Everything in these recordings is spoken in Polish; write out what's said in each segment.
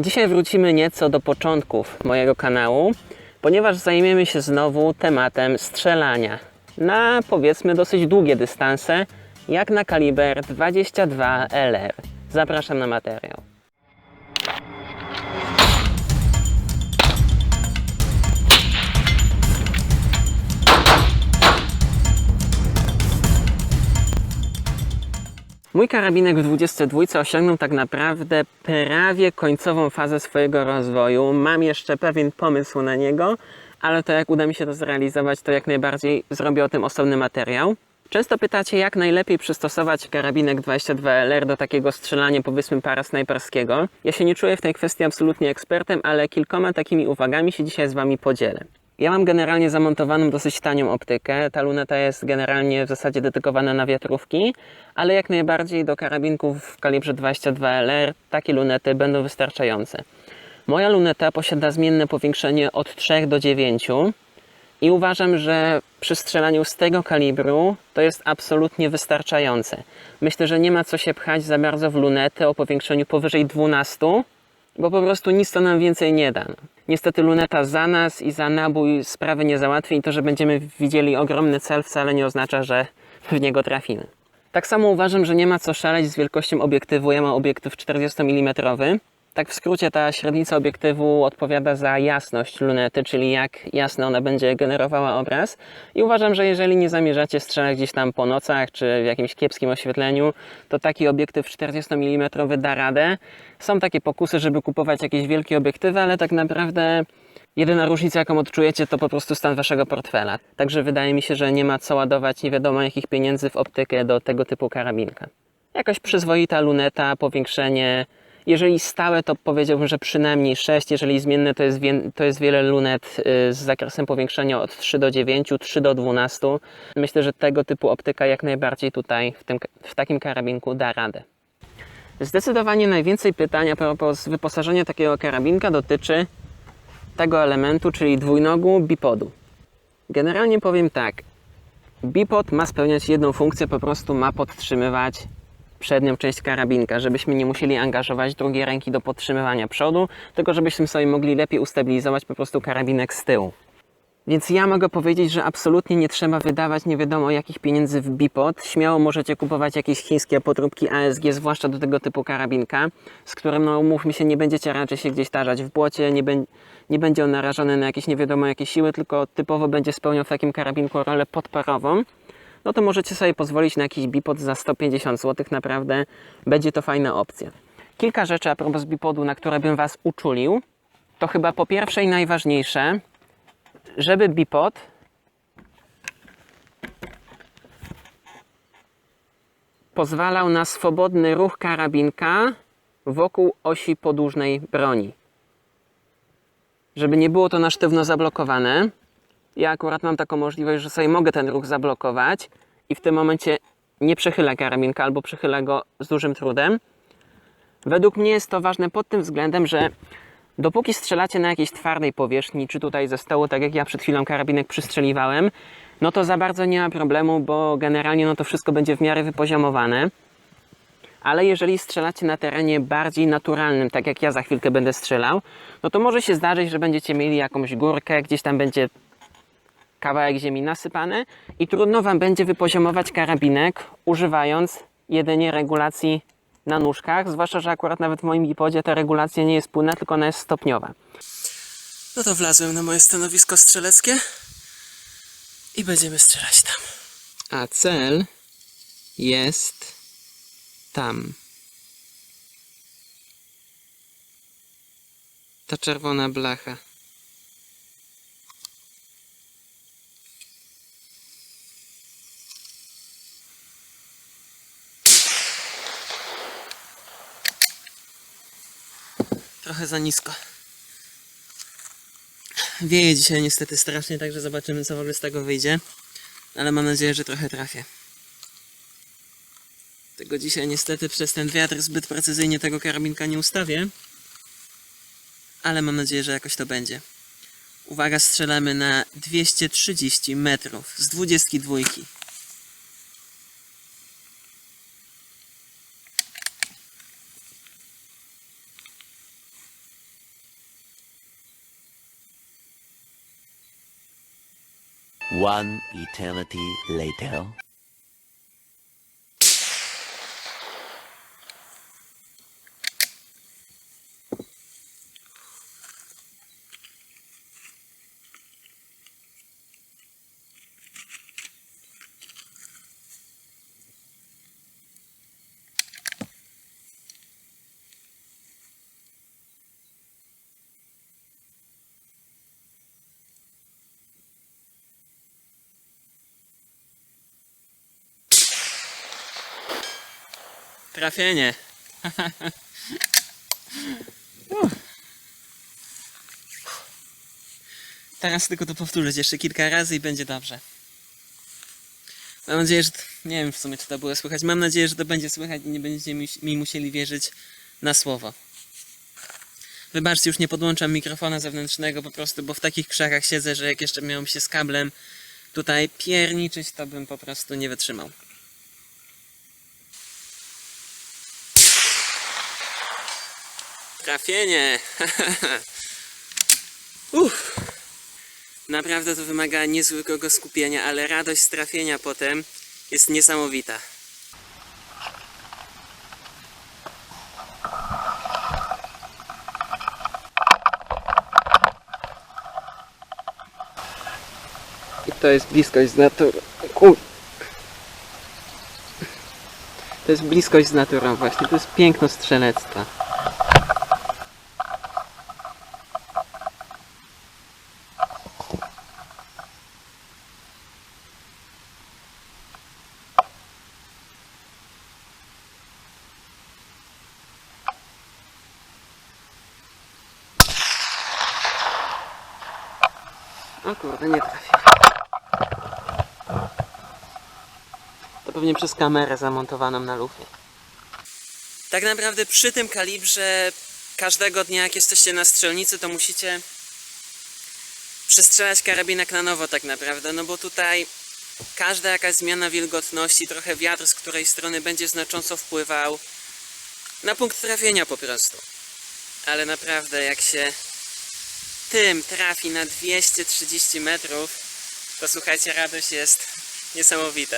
Dzisiaj wrócimy nieco do początków mojego kanału, ponieważ zajmiemy się znowu tematem strzelania na powiedzmy dosyć długie dystanse, jak na kaliber 22 LR. Zapraszam na materiał. Mój karabinek w 22 osiągnął tak naprawdę prawie końcową fazę swojego rozwoju. Mam jeszcze pewien pomysł na niego, ale to jak uda mi się to zrealizować, to jak najbardziej zrobię o tym osobny materiał. Często pytacie, jak najlepiej przystosować karabinek 22LR do takiego strzelania, powiedzmy, parasnajperskiego. Ja się nie czuję w tej kwestii absolutnie ekspertem, ale kilkoma takimi uwagami się dzisiaj z Wami podzielę. Ja mam generalnie zamontowaną dosyć tanią optykę. Ta luneta jest generalnie w zasadzie dedykowana na wiatrówki, ale jak najbardziej do karabinków w kalibrze 22LR takie lunety będą wystarczające. Moja luneta posiada zmienne powiększenie od 3 do 9 i uważam, że przy strzelaniu z tego kalibru to jest absolutnie wystarczające. Myślę, że nie ma co się pchać za bardzo w lunety o powiększeniu powyżej 12, bo po prostu nic to nam więcej nie da. No. Niestety luneta za nas i za nabój sprawy nie załatwi i to, że będziemy widzieli ogromny cel wcale nie oznacza, że w niego trafimy. Tak samo uważam, że nie ma co szaleć z wielkością obiektywu. Ja mam obiektyw 40 mm. Tak w skrócie ta średnica obiektywu odpowiada za jasność lunety, czyli jak jasno ona będzie generowała obraz. I uważam, że jeżeli nie zamierzacie strzelać gdzieś tam po nocach czy w jakimś kiepskim oświetleniu, to taki obiektyw 40 mm da radę. Są takie pokusy, żeby kupować jakieś wielkie obiektywy, ale tak naprawdę jedyna różnica, jaką odczujecie, to po prostu stan waszego portfela. Także wydaje mi się, że nie ma co ładować nie wiadomo jakich pieniędzy w optykę do tego typu karabinka. Jakaś przyzwoita luneta, powiększenie jeżeli stałe, to powiedziałbym, że przynajmniej 6. Jeżeli zmienne, to jest, wie, to jest wiele lunet y, z zakresem powiększenia od 3 do 9, 3 do 12. Myślę, że tego typu optyka jak najbardziej tutaj w, tym, w takim karabinku da radę. Zdecydowanie najwięcej pytań a propos wyposażenia takiego karabinka dotyczy tego elementu, czyli dwójnogu bipodu. Generalnie powiem tak. Bipod ma spełniać jedną funkcję, po prostu ma podtrzymywać przednią część karabinka, żebyśmy nie musieli angażować drugiej ręki do podtrzymywania przodu, tylko żebyśmy sobie mogli lepiej ustabilizować po prostu karabinek z tyłu. Więc ja mogę powiedzieć, że absolutnie nie trzeba wydawać nie wiadomo jakich pieniędzy w bipod. Śmiało możecie kupować jakieś chińskie podróbki ASG, zwłaszcza do tego typu karabinka, z którym, no umówmy się, nie będziecie raczej się gdzieś tarzać w błocie, nie, bę- nie będzie on narażony na jakieś nie wiadomo jakie siły, tylko typowo będzie spełniał w takim karabinku rolę podparową no to możecie sobie pozwolić na jakiś bipod za 150 zł, naprawdę będzie to fajna opcja. Kilka rzeczy a propos bipodu, na które bym Was uczulił, to chyba po pierwsze i najważniejsze, żeby bipod pozwalał na swobodny ruch karabinka wokół osi podłużnej broni. Żeby nie było to na sztywno zablokowane, ja akurat mam taką możliwość, że sobie mogę ten ruch zablokować i w tym momencie nie przechyla karabinka albo przechyla go z dużym trudem. Według mnie jest to ważne pod tym względem, że dopóki strzelacie na jakiejś twardej powierzchni, czy tutaj ze stołu, tak jak ja przed chwilą karabinek przystrzeliwałem, no to za bardzo nie ma problemu, bo generalnie no to wszystko będzie w miarę wypoziomowane. Ale jeżeli strzelacie na terenie bardziej naturalnym, tak jak ja za chwilkę będę strzelał, no to może się zdarzyć, że będziecie mieli jakąś górkę, gdzieś tam będzie kawałek ziemi nasypany i trudno Wam będzie wypoziomować karabinek używając jedynie regulacji na nóżkach, zwłaszcza, że akurat nawet w moim bipodzie ta regulacja nie jest płynna, tylko ona jest stopniowa. No to wlazłem na moje stanowisko strzeleckie i będziemy strzelać tam. A cel jest tam. Ta czerwona blacha. Trochę za nisko. Wieje dzisiaj niestety strasznie, także zobaczymy co w ogóle z tego wyjdzie. Ale mam nadzieję, że trochę trafię. Tego dzisiaj niestety przez ten wiatr zbyt precyzyjnie tego karabinka nie ustawię. Ale mam nadzieję, że jakoś to będzie. Uwaga, strzelamy na 230 metrów z 22. One eternity later. Trafienie. Teraz tylko to powtórzyć jeszcze kilka razy i będzie dobrze. Mam nadzieję, że. Nie wiem w sumie, czy to było słychać. Mam nadzieję, że to będzie słychać i nie będziecie mi, mi musieli wierzyć na słowo. Wybaczcie, już nie podłączam mikrofona zewnętrznego po prostu, bo w takich krzakach siedzę, że jak jeszcze miałem się z kablem tutaj pierniczyć, to bym po prostu nie wytrzymał. Trafienie! Uff. Naprawdę to wymaga niezwykłego skupienia, ale radość z trafienia potem jest niesamowita. I to jest bliskość z naturą. To jest bliskość z naturą właśnie, to jest piękno strzelectwa. O kurde, nie trafię. To pewnie przez kamerę zamontowaną na lufie. Tak naprawdę przy tym kalibrze każdego dnia jak jesteście na strzelnicy to musicie przestrzelać karabinek na nowo tak naprawdę, no bo tutaj każda jakaś zmiana wilgotności, trochę wiatr z której strony będzie znacząco wpływał na punkt trafienia po prostu. Ale naprawdę jak się tym trafi na 230 metrów, to słuchajcie, radość jest niesamowita.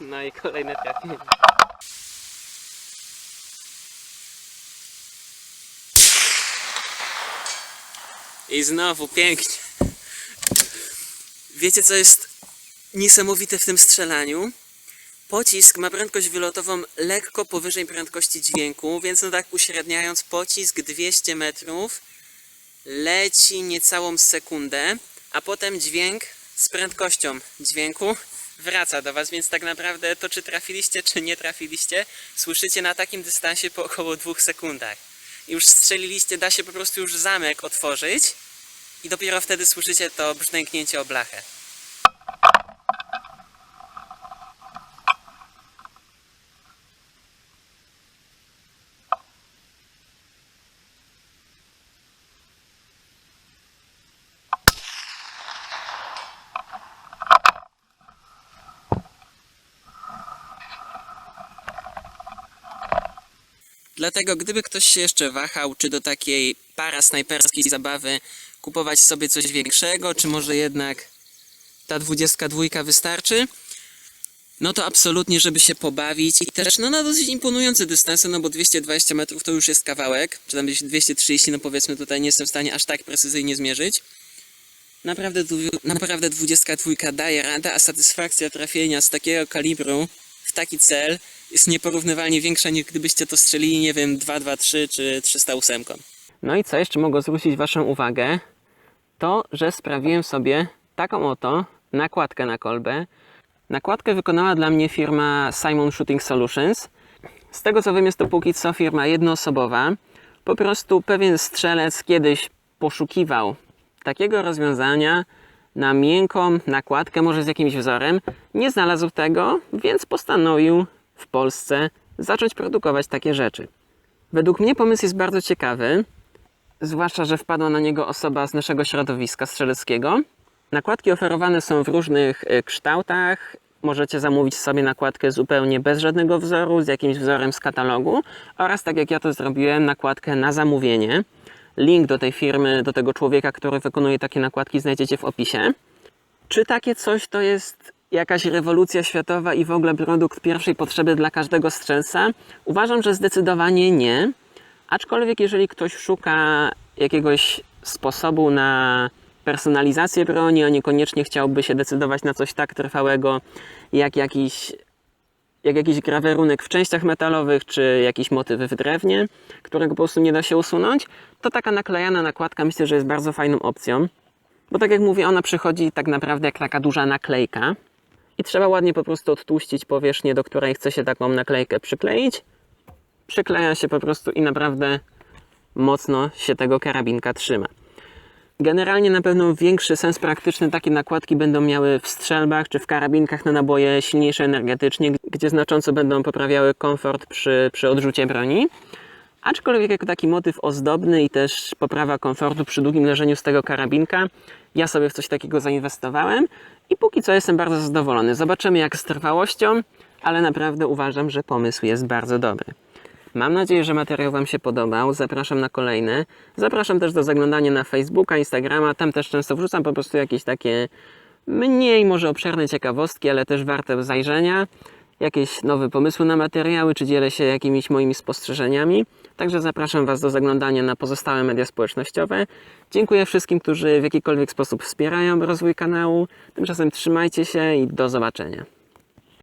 No i kolejne trafienie. I znowu pięknie. Wiecie co jest niesamowite w tym strzelaniu? Pocisk ma prędkość wylotową lekko powyżej prędkości dźwięku, więc no tak uśredniając pocisk 200 metrów leci niecałą sekundę, a potem dźwięk z prędkością dźwięku wraca do Was, więc tak naprawdę to czy trafiliście, czy nie trafiliście, słyszycie na takim dystansie po około dwóch sekundach już strzeliliście, da się po prostu już zamek otworzyć i dopiero wtedy słyszycie to brzdęknięcie o blachę. Dlatego gdyby ktoś się jeszcze wahał, czy do takiej parasnajperskiej zabawy kupować sobie coś większego, czy może jednak ta 22 wystarczy, no to absolutnie, żeby się pobawić i też no, na dosyć imponujące dystanse, no bo 220 metrów to już jest kawałek, czy tam gdzieś 230, no powiedzmy tutaj nie jestem w stanie aż tak precyzyjnie zmierzyć. Naprawdę, naprawdę 22 daje radę, a satysfakcja trafienia z takiego kalibru taki cel jest nieporównywalnie większa niż gdybyście to strzelili, nie wiem, 223 czy 308. No i co jeszcze mogło zwrócić Waszą uwagę, to, że sprawiłem sobie taką oto nakładkę na kolbę. Nakładkę wykonała dla mnie firma Simon Shooting Solutions. Z tego co wiem, jest to póki co firma jednoosobowa. Po prostu pewien strzelec kiedyś poszukiwał takiego rozwiązania na miękką nakładkę, może z jakimś wzorem. Nie znalazł tego, więc postanowił w Polsce zacząć produkować takie rzeczy. Według mnie pomysł jest bardzo ciekawy. zwłaszcza, że wpadła na niego osoba z naszego środowiska strzeleckiego. Nakładki oferowane są w różnych e, kształtach. Możecie zamówić sobie nakładkę zupełnie bez żadnego wzoru, z jakimś wzorem z katalogu oraz, tak jak ja to zrobiłem, nakładkę na zamówienie. Link do tej firmy, do tego człowieka, który wykonuje takie nakładki, znajdziecie w opisie. Czy takie coś to jest jakaś rewolucja światowa i w ogóle produkt pierwszej potrzeby dla każdego strzelca? Uważam, że zdecydowanie nie. Aczkolwiek, jeżeli ktoś szuka jakiegoś sposobu na personalizację broni, a niekoniecznie chciałby się decydować na coś tak trwałego, jak jakiś, jak jakiś grawerunek w częściach metalowych, czy jakiś motyw w drewnie, którego po prostu nie da się usunąć, to taka naklejana nakładka myślę, że jest bardzo fajną opcją. Bo tak jak mówię, ona przychodzi tak naprawdę jak taka duża naklejka i trzeba ładnie po prostu odtłuścić powierzchnię, do której chce się taką naklejkę przykleić. Przykleja się po prostu i naprawdę mocno się tego karabinka trzyma. Generalnie na pewno większy sens praktyczny takie nakładki będą miały w strzelbach czy w karabinkach na naboje silniejsze energetycznie, gdzie znacząco będą poprawiały komfort przy, przy odrzucie broni. Aczkolwiek jako taki motyw ozdobny i też poprawa komfortu przy długim leżeniu z tego karabinka, ja sobie w coś takiego zainwestowałem i póki co jestem bardzo zadowolony. Zobaczymy jak z trwałością, ale naprawdę uważam, że pomysł jest bardzo dobry. Mam nadzieję, że materiał Wam się podobał. Zapraszam na kolejne. Zapraszam też do zaglądania na Facebooka, Instagrama. Tam też często wrzucam po prostu jakieś takie mniej może obszerne ciekawostki, ale też warte zajrzenia. Jakieś nowe pomysły na materiały, czy dzielę się jakimiś moimi spostrzeżeniami. Także zapraszam Was do zaglądania na pozostałe media społecznościowe. Dziękuję wszystkim, którzy w jakikolwiek sposób wspierają rozwój kanału. Tymczasem trzymajcie się i do zobaczenia.